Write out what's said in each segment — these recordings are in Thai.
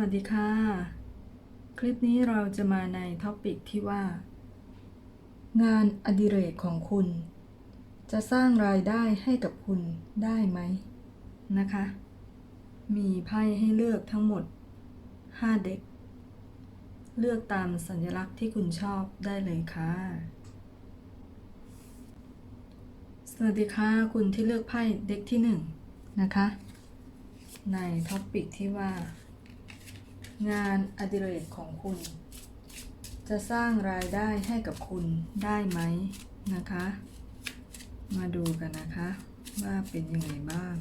วัสดีค่ะ คลิปนี้เราจะมาในท็อปิกที่ว่า งานอดิเรกของคุณ จะสร้างรายได้ให้กับคุณได้ไหมนะคะ มีไพ่ให้เลือกทั้งหมด 5 เด็ก เลือกตามสัญลักษณ์ที่คุณชอบได้เลยค่ะ สวัสดีค่ะ คุณที่เลือกไพ่เด็กที่ 1 นะคะ ในท็อปิกที่ว่า งานอดิเรกของคุณ จะสร้างรายได้ให้กับคุณได้ไหมนะคะ มาดูกันนะคะ ว่าเป็นยังไงบ้าง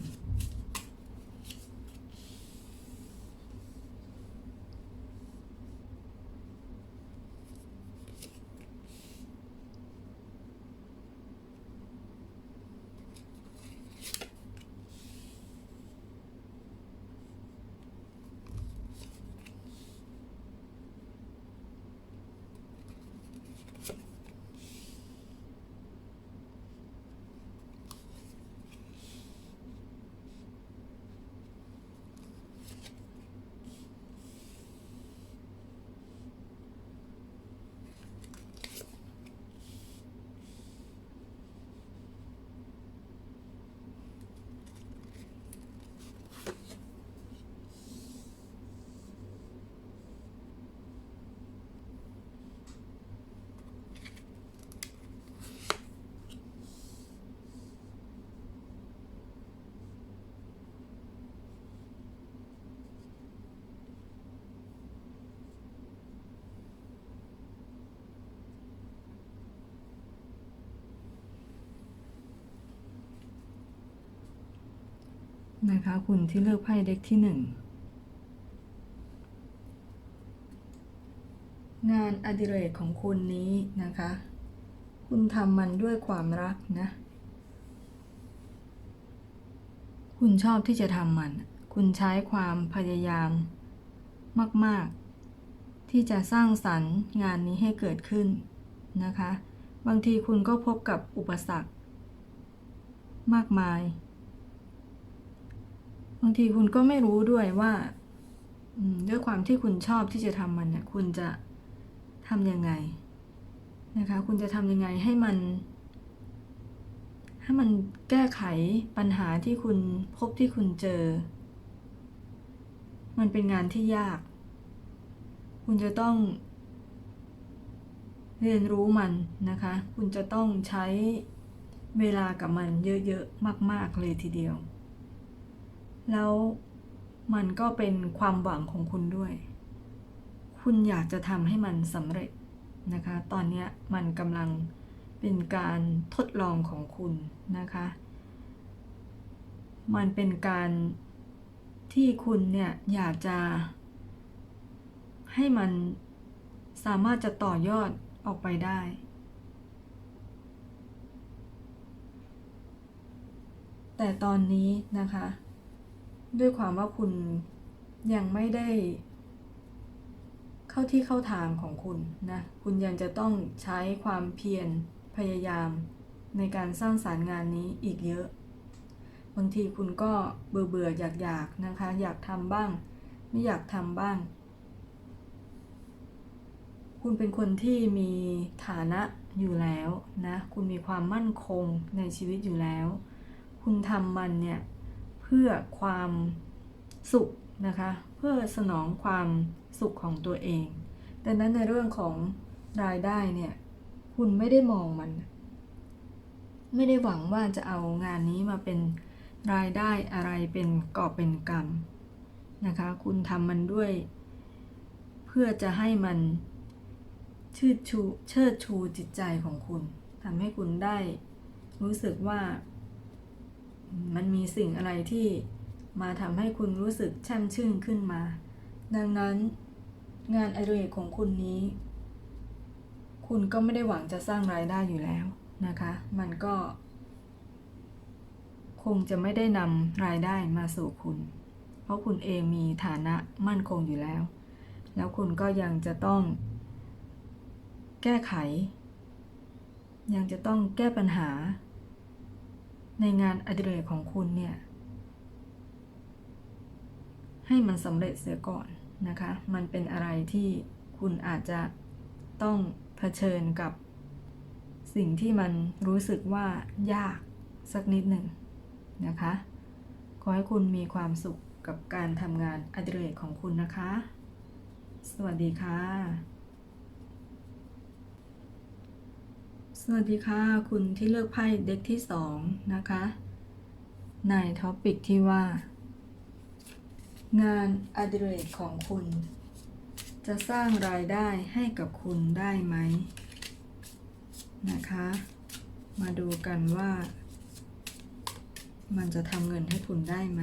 นะคะ คุณที่เลือกไพ่เด็กที่หนึ่งงานอดิเรกของคุณนี้นะคะ คุณทำมันด้วยความรักนะ คุณชอบที่จะทำมัน คุณใช้ความพยายามมาก ๆ ที่จะสร้างสรรค์งานนี้ให้เกิดขึ้นนะคะ บางทีคุณก็พบกับอุปสรรค มากมายางทีคุณก็ไม่รู้ด้วยว่าด้วยความที่คุณชอบที่จะทำมันเนี่ยคุณจะทำยังไงนะคะ คุณจะทำยังไงให้มันให้มันแก้ไขปัญหาที่คุณพบที่คุณเจอ มันเป็นงานที่ยาก คุณจะต้อง เรียนรู้มันนะคะ คุณจะต้องใช้เวลากับมันเยอะ ๆ มาก ๆ เลยทีเดียว แล้วมันก็เป็นความหวังของคุณด้วย คุณอยากจะทำให้มันสำเร็จนะคะ ตอนนี้มันกำลังเป็นการทดลองของคุณนะคะ มันเป็นการที่คุณเนี่ยอยากจะ ให้มันสามารถจะต่อยอดออกไปได้ แต่ตอนนี้นะคะ ด้วยความว่าคุณยังไม่ได้ เข้าที่เข้าทางของคุณนะ คุณยังจะต้องใช้ความเพียรพยายามในการสร้างสารรค์งานนี้อีกเยอะ บางทีคุณก็เบื่อเบื่ออยากอยากนะคะ อยากทำบ้าง ไม่อยากทำบ้าง คุณเป็นคนที่มีฐานะอยู่แล้วนะ คุณมีความมั่นคงในชีวิตอยู่แล้ว คุณทำมันเนี่ย เพื่อความสุขนะคะ เพื่อสนองความสุขของตัวเอง ดังนั้นในเรื่องของรายได้เนี่ย คุณไม่ได้มองมัน ไม่ได้หวังว่าจะเอางานนี้มาเป็นรายได้อะไรเป็นกอบเป็นกรรมนะคะ คุณทำมันด้วย เพื่อจะให้มันชื่ดชูเชิดชูจิตใจของคุณทำให้คุณได้รู้สึกว่า มันมีสิ่งอะไรที่มาทำให้คุณรู้สึกช่มชื่นขึ้นมา ดังนั้น งานอดิเรกของคุณนี้ คุณก็ไม่ได้หวังจะสร้างรายได้อยู่แล้วนะคะ มันก็ คงจะไม่ได้นำรายได้มาสู่คุณ เพราะคุณเองมีฐานะมั่นคงอยู่แล้ว แล้วคุณก็ยังจะต้อง แก้ไข ยังจะต้องแก้ปัญหา ในงานอดิเรกของคุณเนี่ย ให้มันสำเร็จเสียก่อนนะคะ มันเป็นอะไรที่คุณอาจจะต้องเผชิญกับสิ่งที่มันรู้สึกว่ายากสักนิดหนึ่งนะคะ ขอให้คุณมีความสุขกับการทำงานอดิเรกของคุณนะคะ สวัสดีค่ะ สวัสดีค่ะ คุณที่เลือกไพ่เด็กที่สองนะคะ ในท็อปิกที่ว่า งานอดิเรกของคุณ จะสร้างรายได้ให้กับคุณได้ไหมนะคะ มาดูกันว่า มันจะทำเงินให้คุณได้ไหม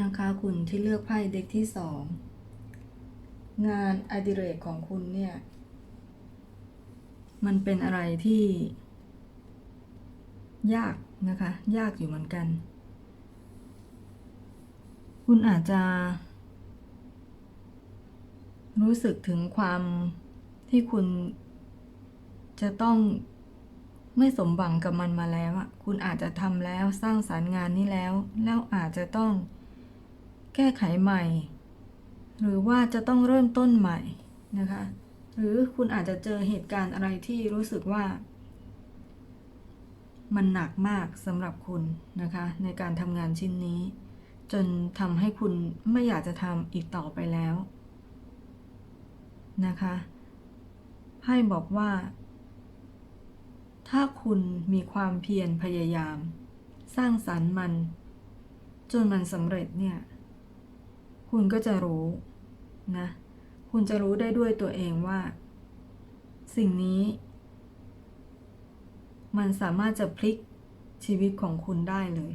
นะคะคุณที่เลือกไพ่เด็กที่สองงานอดิเรกของคุณเนี่ย มันเป็นอะไรที่ ยากนะคะ ยากอยู่เหมือนกัน คุณอาจจะ รู้สึกถึงความที่คุณจะต้องไม่สมหวังกับมันมาแล้วอะคุณอาจจะทำแล้วสร้างสารรค์งานนี้แล้ว แล้วอาจจะต้อง แก้ไขใหม่ หรือว่าจะต้องเริ่มต้นใหม่นะคะ หรือคุณอาจจะเจอเหตุการณ์อะไรที่รู้สึกว่า มันหนักมากสำหรับคุณนะคะ ในการทำงานชิ้นนี้ จนทำให้คุณไม่อยากจะทำอีกต่อไปแล้วนะคะไพ่บอกว่า ถ้าคุณมีความเพียรพยายาม สร้างสรรค์มัน จนมันสำเร็จเนี่ย คุณก็จะรู้นะ คุณจะรู้ได้ด้วยตัวเองว่า สิ่งนี้ มันสามารถจะพลิกชีวิตของคุณได้เลย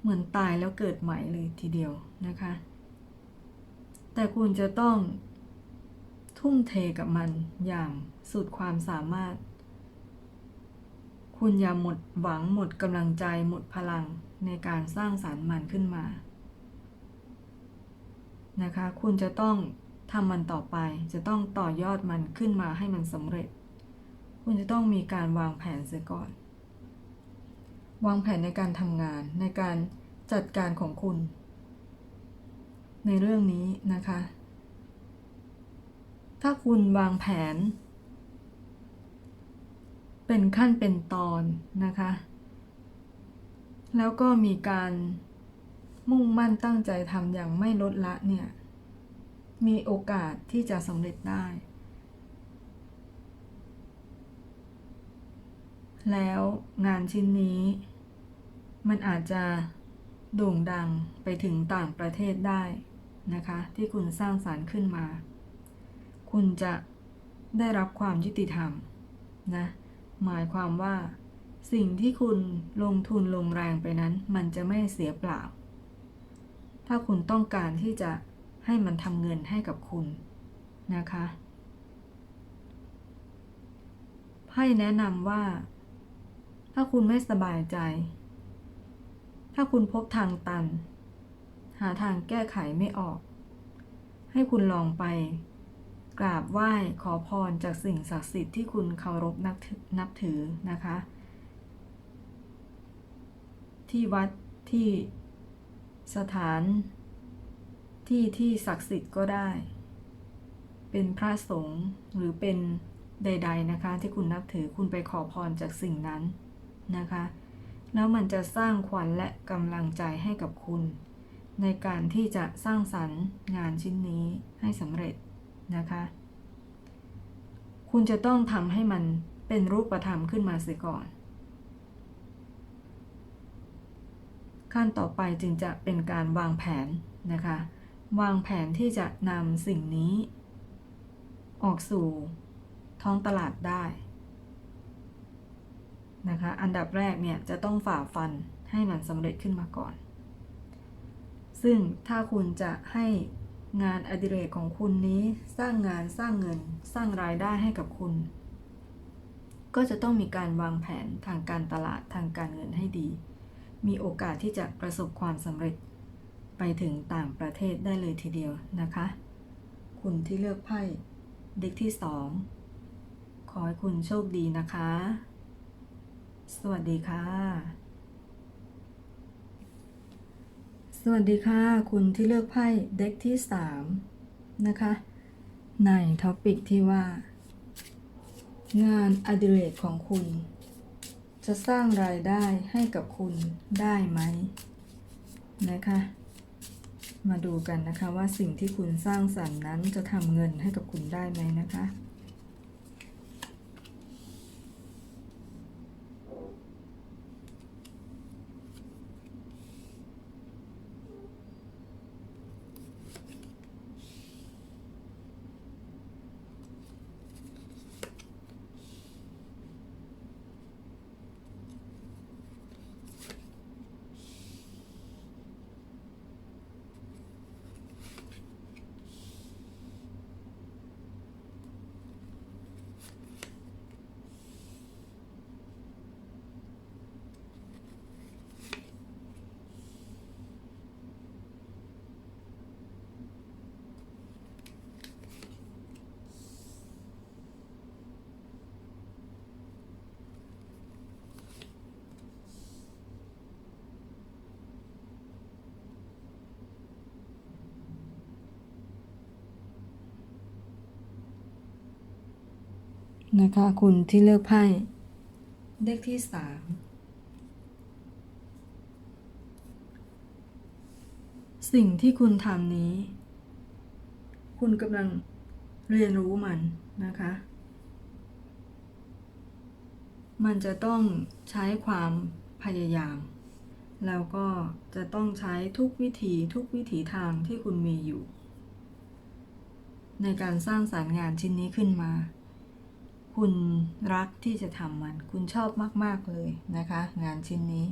เหมือนตายแล้วเกิดใหม่เลยทีเดียวนะคะ แต่คุณจะต้องทุ่มเทกับมันอย่างสุดความสามารถ คุณอย่าหมดหวังหมดกำลังใจหมดพลังในการสร้างสารรค์มันขึ้นมา นะคะ คุณจะต้องทำมันต่อไป จะต้องต่อยอดมันขึ้นมาให้มันสำเร็จ คุณจะต้องมีการวางแผนเสียก่อน วางแผนในการทำงานในการจัดการของคุณ ในเรื่องนี้นะคะ ถ้าคุณวางแผน เป็นขั้นเป็นตอนนะคะ แล้วก็มีการ มุ่งมั่นตั้งใจทำอย่างไม่ลดละเนี่ย มีโอกาสที่จะสำเร็จได้ แล้วงานชิ้นนี้ มันอาจจะโด่งดังไปถึงต่างประเทศได้นะคะ ที่คุณสร้างสารรค์ขึ้นมา คุณจะได้รับความยุติธรรมนะหมายความว่า สิ่งที่คุณลงทุนลงแรงไปนั้น มันจะไม่เสียเปล่า ถ้าคุณต้องการที่จะให้มันทำเงินให้กับคุณนะคะไพ่แนะนำว่า ถ้าคุณไม่สบายใจ ถ้าคุณพบทางตัน หาทางแก้ไขไม่ออก ให้คุณลองไป กราบไหว้ขอพรจากสิ่งศักดิ์สิทธิ์ที่คุณเคารพนับถือนับถือนะคะ ที่วัดที่ สถานที่ที่ศักดิ์สิทธิ์ก็ได้ เป็นพระสงฆ์หรือเป็นใด ๆนะคะ ที่คุณนับถือคุณไปขอพรจากสิ่งนั้นนะคะ แล้วมันจะสร้างขวัญและกำลังใจให้กับคุณ ในการที่จะสร้างสรรค์งานชิ้นนี้ให้สำเร็จนะคะ คุณจะต้องทำให้มันเป็นรูปธรรมขึ้นมาเสียก่อน ขั้นต่อไปจึงจะเป็นการวางแผนนะคะ วางแผนที่จะนำสิ่งนี้ ออกสู่ท้องตลาดได้นะคะ อันดับแรกเนี่ยจะต้องฝ่าฟันให้มันสำเร็จขึ้นมาก่อน ซึ่งถ้าคุณจะให้งานอดิเรกของคุณนี้สร้างงานสร้างเงินสร้างรายได้ให้กับคุณ ก็จะต้องมีการวางแผนทางการตลาดทางการเงินให้ดี มีโอกาสที่จะประสบความสำเร็จไปถึงต่างประเทศได้เลยทีเดียวนะคะ คุณที่เลือกไพ่เด็กที่สองขอให้คุณโชคดีนะคะ สวัสดีค่ะ สวัสดีค่ะ คุณที่เลือกไพ่เด็กที่สามนะคะ ในท็อปิกที่ว่า งานอดิเรกของคุณ จะสร้างรายได้ให้กับคุณได้ไหมนะคะ มาดูกันนะคะว่าสิ่งที่คุณสร้างสรรค์นั้นจะทำเงินให้กับคุณได้ไหมนะคะ นะคะ คุณที่เลือกไพ่เลขที่สามสิ่งที่คุณทำนี้ คุณกำลังเรียนรู้มันนะคะ มันจะต้องใช้ความพยายาม แล้วก็จะต้องใช้ทุกวิธีทุกวิถีทางที่คุณมีอยู่ ในการสร้างสารรค์งานชิ้นนี้ขึ้นมา คุณรักที่จะทำมัน คุณชอบมาก ๆ เลยนะคะ งานชิ้นนี้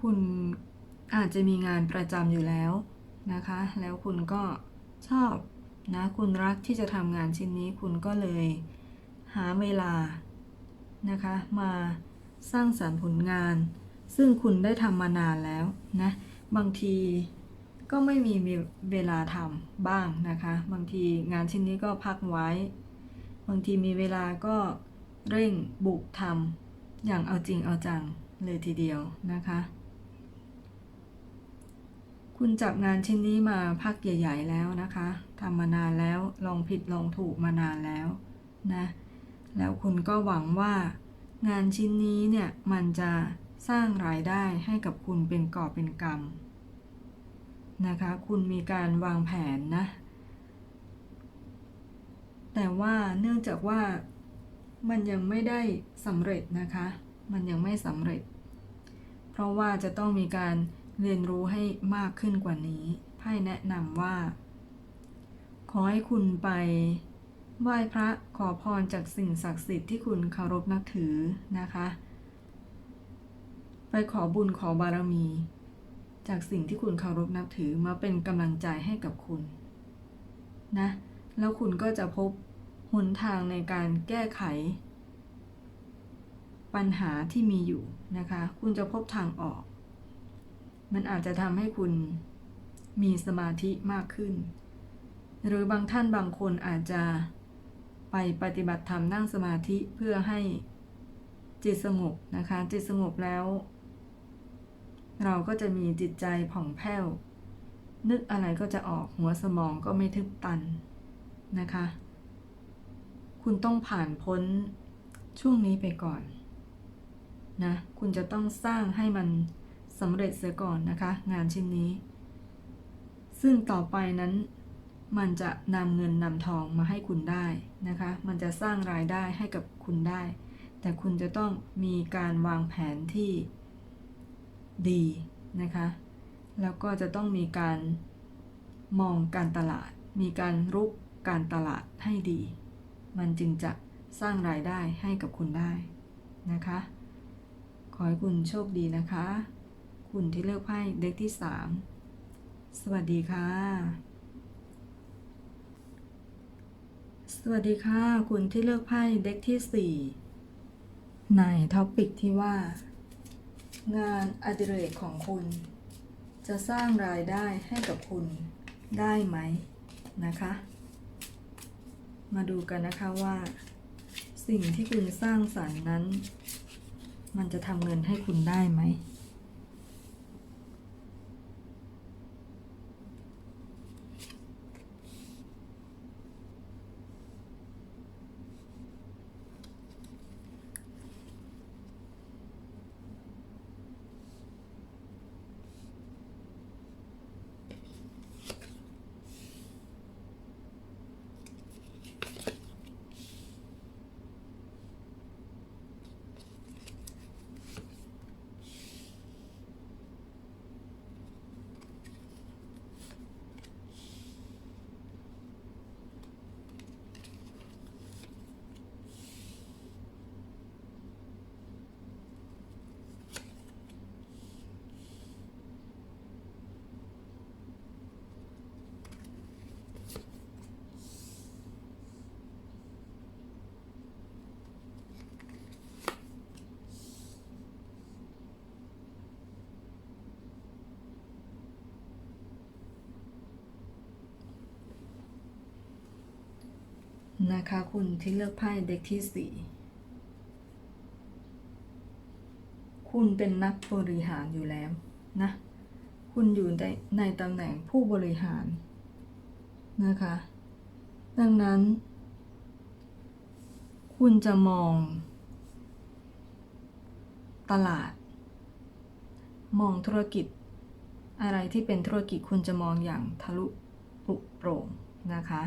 คุณอาจจะมีงานประจำอยู่แล้วนะคะ แล้วคุณก็ชอบนะคุณรักที่จะทำงานชิ้นนี้ คุณก็เลยหาเวลานะคะ มาสร้างสรรค์ผลงาน ซึ่งคุณได้ทำมานานแล้วนะ บางที ก็ไม่มีเวลาทำบ้างนะคะ บางทีงานชิ้นนี้ก็พักไว้ บางทีมีเวลาก็เร่งบุกทำอย่างเอาจริงเอาจังเลยทีเดียวนะคะ คุณจับงานชิ้นนี้มาพักใหญ่ ๆ แล้วนะคะทำมานานแล้วลองผิดลองถูกมานานแล้วนะแล้วคุณก็หวังว่างานชิ้นนี้เนี่ยมันจะสร้างรายได้ให้กับคุณเป็นก่อเป็นกำ นะคะ คุณมีการวางแผนนะ แต่ว่าเนื่องจากว่ามันยังไม่ได้สำเร็จนะคะ มันยังไม่สำเร็จ เพราะว่าจะต้องมีการเรียนรู้ให้มากขึ้นกว่านี้ไพ่แนะนำว่า ขอให้คุณไปไหว้พระขอพรจากสิ่งศักดิ์สิทธิ์ที่คุณเคารพนับถือนะคะ ไปขอบุญขอบารมี จากสิ่งที่คุณเคารพนับถือมาเป็นกำลังใจให้กับคุณนะ แล้วคุณก็จะพบหนทางในการแก้ไข ปัญหาที่มีอยู่นะคะ คุณจะพบทางออก มันอาจจะทำให้คุณมีสมาธิมากขึ้น หรือบางท่านบางคนอาจจะไปปฏิบัติธรรมนั่งสมาธิเพื่อให้จิตสงบนะคะ จิตสงบแล้ว เราก็จะมีจิตใจผ่องแผ้ว นึกอะไรก็จะออกหัวสมองก็ไม่ทึบตันนะคะ คุณต้องผ่านพ้นช่วงนี้ไปก่อนนะ คุณจะต้องสร้างให้มันสำเร็จเสียก่อนนะคะ งานชิ้นนี้ ซึ่งต่อไปนั้นมันจะนำเงินนำทองมาให้คุณได้นะคะ มันจะสร้างรายได้ให้กับคุณได้ แต่คุณจะต้องมีการวางแผนที่ ดีนะคะแล้วก็จะต้องมีการมองการตลาด มีการรุกการตลาดให้ดี มันจึงจะสร้างรายได้ให้กับคุณได้นะคะ ขอให้คุณโชคดีนะคะ คุณที่เลือกไพ่เด็กที่ 3 สวัสดีค่ะ สวัสดีค่ะ คุณที่เลือกไพ่เด็กที่ 4 ในท็อปิกที่ว่า งานอดิเรกของคุณ จะสร้างรายได้ให้กับคุณได้ไหมนะคะ มาดูกันนะคะว่า สิ่งที่คุณสร้างสรรค์นั้น มันจะทำเงินให้คุณได้ไหม นะคะคุณที่เลือกไพ่เด็กที่สี่คุณเป็นนักบริหารอยู่แล้วนะ คุณอยู่ในในตำแหน่งผู้บริหารนะคะ ดังนั้น คุณจะมอง ตลาด มองธุรกิจ อะไรที่เป็นธุรกิจคุณจะมองอย่างทะลุปลุโปร่งนะคะ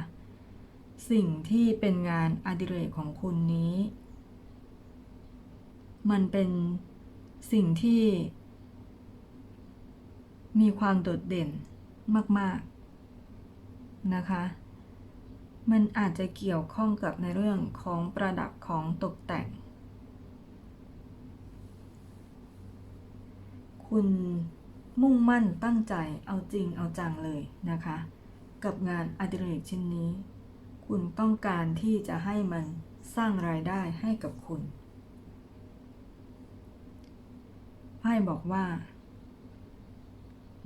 สิ่งที่เป็นงานอดิเรกของคุณนี้ มันเป็นสิ่งที่ มีความโดดเด่นมาก ๆ นะคะ มันอาจจะเกี่ยวข้องกับในเรื่องของประดับของตกแต่ง คุณมุ่งมั่นตั้งใจเอาจริงเอาจังเลยนะคะ กับงานอดิเรกชิ้นนี้ คุณต้องการที่จะให้มันสร้างรายได้ให้กับคุณไพ่บอกว่า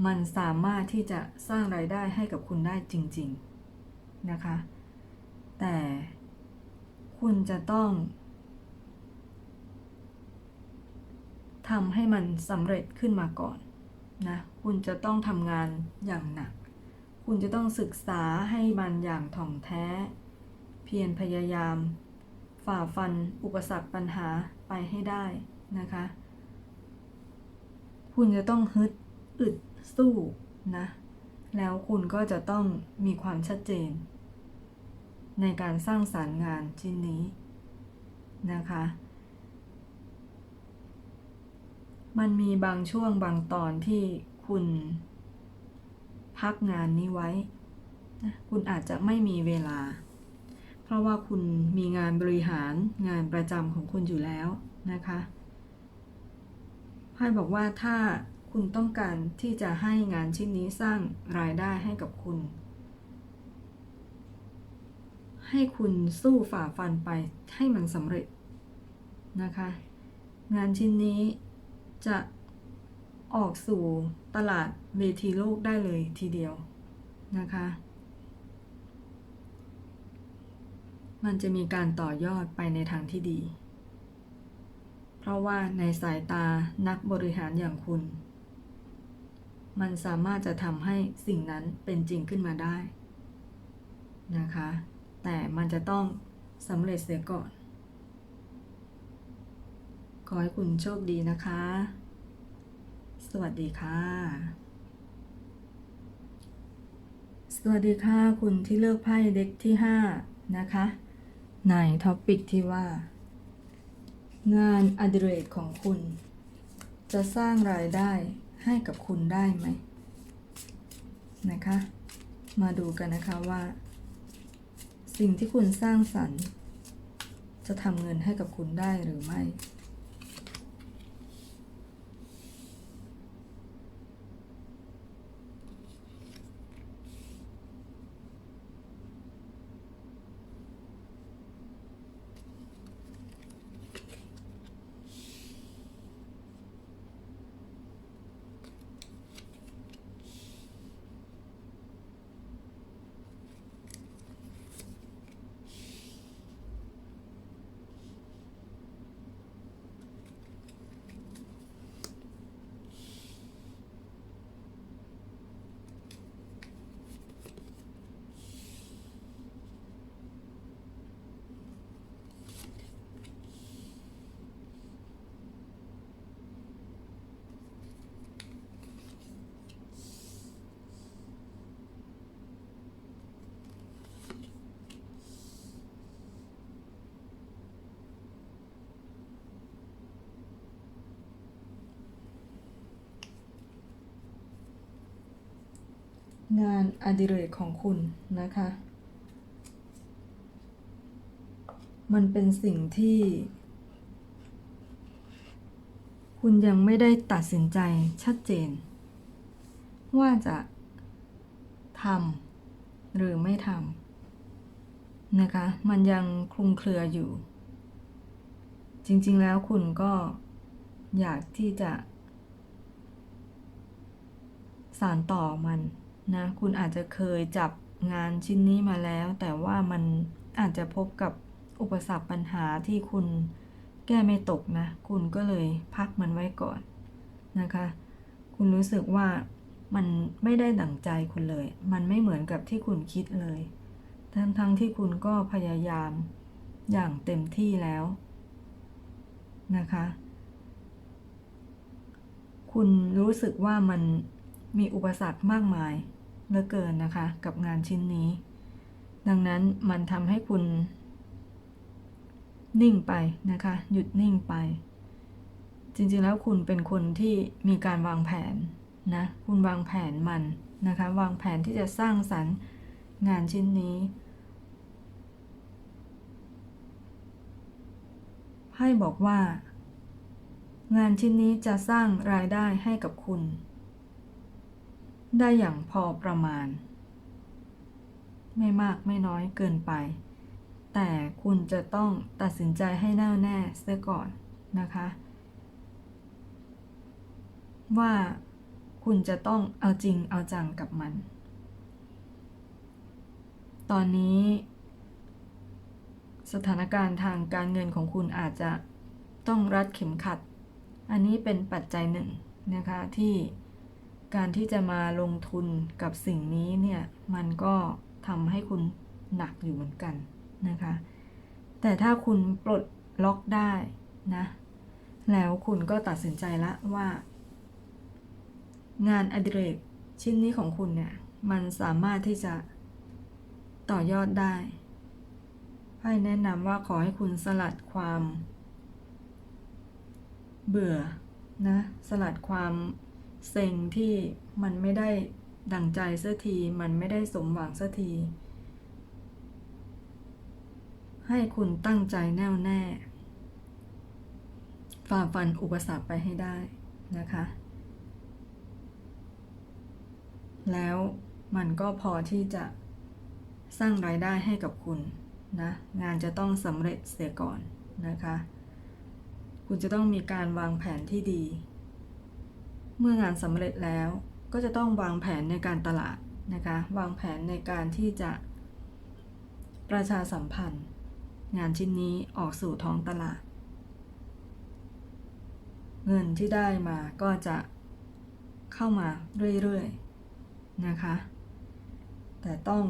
มันสามารถที่จะสร้างรายได้ให้กับคุณได้จริง ๆ นะคะ แต่คุณจะต้องทำให้มันสำเร็จขึ้นมาก่อนนะ คุณจะต้องทำงานอย่างหนัก คุณจะต้องศึกษาให้มันอย่างถ่องแท้ เพียรพยายาม ฝ่าฟันอุปสรรคปัญหาไปให้ได้นะคะ คุณจะต้องฮึดอึดสู้นะ แล้วคุณก็จะต้องมีความชัดเจน ในการสร้างสารรค์งานชิ้นนี้นะคะ มันมีบางช่วงบางตอนที่คุณ พักงานนี้ไว้นะคุณอาจจะไม่มีเวลา เพราะว่าคุณมีงานบริหารงานประจำของคุณอยู่แล้วนะคะไพ่บอกว่าถ้าคุณต้องการที่จะให้งานชิ้นนี้สร้างรายได้ให้กับคุณ ให้คุณสู้ฝ่าฟันไปให้มันสำเร็จนะคะ งานชิ้นนี้จะ ออกสู่ตลาดเวทีโลกได้เลยทีเดียวนะคะ มันจะมีการต่อยอดไปในทางที่ดี เพราะว่าในสายตานักบริหารอย่างคุณ มันสามารถจะทำให้สิ่งนั้นเป็นจริงขึ้นมาได้นะคะ แต่มันจะต้องสำเร็จเสียก่อน ขอให้คุณโชคดีนะคะ สวัสดีค่ะ สวัสดีค่ะ คุณที่เลือกไพ่เด็กที่ 5 นะคะ ในท็อปิกที่ว่า งานอดิเรกของคุณ จะสร้างรายได้ให้กับคุณได้ไหม นะคะ มาดูกันนะคะว่า สิ่งที่คุณสร้างสรรค์ จะทำเงินให้กับคุณได้หรือไม่ งานอดิเรกของคุณนะคะ มันเป็นสิ่งที่ คุณยังไม่ได้ตัดสินใจชัดเจน ว่าจะทำหรือไม่ทำนะคะ มันยังคลุมเครืออยู่ จริง ๆ แล้วคุณก็อยากที่จะสานต่อมัน นะ คุณอาจจะเคยจับงานชิ้นนี้มาแล้ว แต่ว่ามันอาจจะพบกับอุปสรรคปัญหาที่คุณแก้ไม่ตกนะ คุณก็เลยพักมันไว้ก่อนนะคะ คุณรู้สึกว่ามันไม่ได้ดั่งใจคุณเลย มันไม่เหมือนกับที่คุณคิดเลย ทั้งทั้งที่คุณก็พยายามอย่างเต็มที่แล้วนะคะ คุณรู้สึกว่ามันมีอุปสรรคมากมาย เหลือเกินนะคะ กับงานชิ้นนี้ ดังนั้นมันทำให้คุณ นิ่งไปนะคะ หยุดนิ่งไป จริงๆแล้วคุณเป็นคนที่มีการวางแผนนะ คุณวางแผนมันนะคะ วางแผนที่จะสร้างสรรค์งานชิ้นนี้ไพ่บอกว่า งานชิ้นนี้จะสร้างรายได้ให้กับคุณ ได้อย่างพอประมาณ ไม่มากไม่น้อยเกินไป แต่คุณจะต้องตัดสินใจให้แน่วแน่เสียก่อนนะคะ ว่าคุณจะต้องเอาจริงเอาจังกับมัน ตอนนี้ สถานการณ์ทางการเงินของคุณอาจจะต้องรัดเข็มขัด อันนี้เป็นปัจจัยหนึ่งนะคะที่ การที่จะมาลงทุนกับสิ่งนี้เนี่ยมันก็ทำให้คุณหนักอยู่เหมือนกันนะคะ แต่ถ้าคุณปลดล็อกได้นะ แล้วคุณก็ตัดสินใจละว่า งานอดิเรกชิ้นนี้ของคุณเนี่ย มันสามารถที่จะต่อยอดได้ไพ่แนะนำว่าขอให้คุณสลัดความ เบื่อนะ สลัดความ เซ็งที่มันไม่ได้ดั่งใจเสียที มันไม่ได้สมหวังเสียที ให้คุณตั้งใจแน่วแน่ ฝ่าฟันอุปสรรคไปให้ได้นะคะ แล้วมันก็พอที่จะสร้างรายได้ให้กับคุณนะงานจะต้องสำเร็จเสียก่อนนะคะ คุณจะต้องมีการวางแผนที่ดี เมื่องานสำเร็จแล้วก็จะต้องวางแผนในการตลาดนะคะ วางแผนในการที่จะ ประชาสัมพันธ์ งานชิ้นนี้ออกสู่ท้องตลาด เงินที่ได้มาก็จะเข้ามาเรื่อยๆนะคะ แต่ต้อง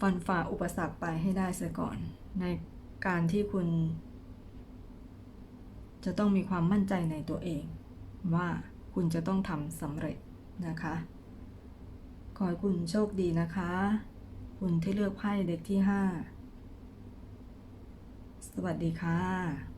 ฟันฝ่าอุปสรรคไปให้ได้เสียก่อน ในการที่คุณ จะต้องมีความมั่นใจในตัวเอง ว่าคุณจะต้องทำสำเร็จนะคะ ขอให้คุณโชคดีนะคะ คุณที่เลือกไพ่เด็กที่ 5 สวัสดีค่ะ